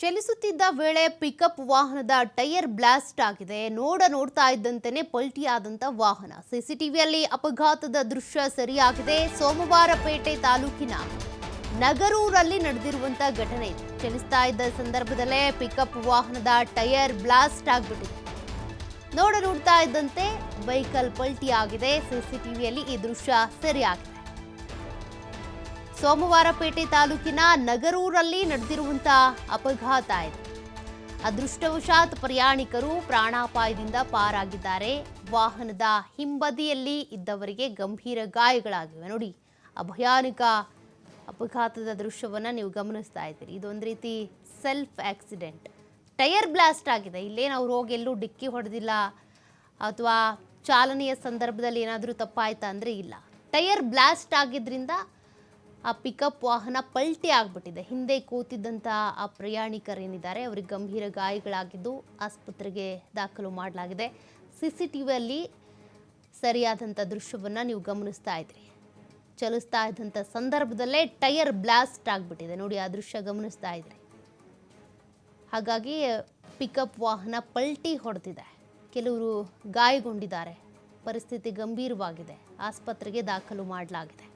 ಚಲಿಸುತ್ತಿದ್ದ ವೇಳೆ ಪಿಕಪ್ ವಾಹನದ tyre blast ಆಗಿದೆ. ನೋಡ ನೋಡ್ತಾ ಇದ್ದಂತೆಯೇ ಪಲ್ಟಿಯಾದಂಥ ವಾಹನ. ಸಿಸಿಟಿವಿಯಲ್ಲಿ ಅಪಘಾತದ ದೃಶ್ಯ ಸರಿಯಾಗಿದೆ. ಸೋಮವಾರಪೇಟೆ ತಾಲೂಕಿನ ನಗರೂರಲ್ಲಿ ನಡೆದಿರುವಂಥ ಘಟನೆ ಇದು. ಚಲಿಸ್ತಾ ಇದ್ದ ಸಂದರ್ಭದಲ್ಲೇ ಪಿಕಪ್ ವಾಹನದ ಟೈರ್ ಬ್ಲಾಸ್ಟ್ ಆಗಿಬಿಟ್ಟಿದೆ. ನೋಡ ನೋಡ್ತಾ ಇದ್ದಂತೆ ವೆಹಿಕಲ್ ಪಲ್ಟಿ ಆಗಿದೆ ಸಿಸಿಟಿವಿಯಲ್ಲಿ ಈ ದೃಶ್ಯ ಸೆರೆಯಾಗಿದೆ. ಸೋಮವಾರಪೇಟೆ ತಾಲೂಕಿನ ನಗರೂರಲ್ಲಿ ನಡೆದಿರುವಂತಹ ಅಪಘಾತ ಇದೆ. ಅದೃಷ್ಟವಶಾತ್ ಪ್ರಯಾಣಿಕರು ಪ್ರಾಣಾಪಾಯದಿಂದ ಪಾರಾಗಿದ್ದಾರೆ. ವಾಹನದ ಹಿಂಬದಿಯಲ್ಲಿ ಇದ್ದವರಿಗೆ ಗಂಭೀರ ಗಾಯಗಳಾಗಿವೆ. ನೋಡಿ, ಅಭಯಾನಿಕ ಭಯಾನಕ ಅಪಘಾತದ ದೃಶ್ಯವನ್ನು ನೀವು ಗಮನಿಸ್ತಾ ಇದ್ದೀರಿ. ಇದೊಂದು ರೀತಿ ಸೆಲ್ಫ್ ಆಕ್ಸಿಡೆಂಟ್. ಟೈರ್ ಬ್ಲಾಸ್ಟ್ ಆಗಿದೆ. ಇಲ್ಲೇನು ಅವ್ರು ಹೋಗಿ ಎಲ್ಲೂ ಡಿಕ್ಕಿ ಹೊಡೆದಿಲ್ಲ ಅಥವಾ ಚಾಲನೆಯ ಸಂದರ್ಭದಲ್ಲಿ ಏನಾದರೂ ತಪ್ಪಾಯ್ತಾ ಅಂದರೆ ಇಲ್ಲ. ಟೈರ್ ಬ್ಲಾಸ್ಟ್ ಆಗಿದ್ರಿಂದ ಆ ಪಿಕಪ್ ವಾಹನ ಪಲ್ಟಿ ಆಗಿಬಿಟ್ಟಿದೆ. ಹಿಂದೆ ಕೂತಿದ್ದಂಥ ಆ ಪ್ರಯಾಣಿಕರೇನಿದ್ದಾರೆ, ಅವರಿಗೆ ಗಂಭೀರ ಗಾಯಗಳಾಗಿದ್ದು ಆಸ್ಪತ್ರೆಗೆ ದಾಖಲು ಮಾಡಲಾಗಿದೆ. ಸಿ ಸಿ ಟಿ ವಿಯಲ್ಲಿ ಸರಿಯಾದಂಥ ದೃಶ್ಯವನ್ನು ನೀವು ಗಮನಿಸ್ತಾ ಇದ್ರಿ. ಚಲಿಸ್ತಾ ಇದ್ದಂಥ ಸಂದರ್ಭದಲ್ಲೇ ಟೈರ್ ಬ್ಲಾಸ್ಟ್ ಆಗಿಬಿಟ್ಟಿದೆ. ನೋಡಿ, ಆ ದೃಶ್ಯ ಗಮನಿಸ್ತಾ ಇದ್ರಿ. ಹಾಗಾಗಿ ಪಿಕಪ್ ವಾಹನ ಪಲ್ಟಿ ಹೊಡೆದಿದೆ. ಕೆಲವರು ಗಾಯಗೊಂಡಿದ್ದಾರೆ. ಪರಿಸ್ಥಿತಿ ಗಂಭೀರವಾಗಿದೆ. ಆಸ್ಪತ್ರೆಗೆ ದಾಖಲು ಮಾಡಲಾಗಿದೆ.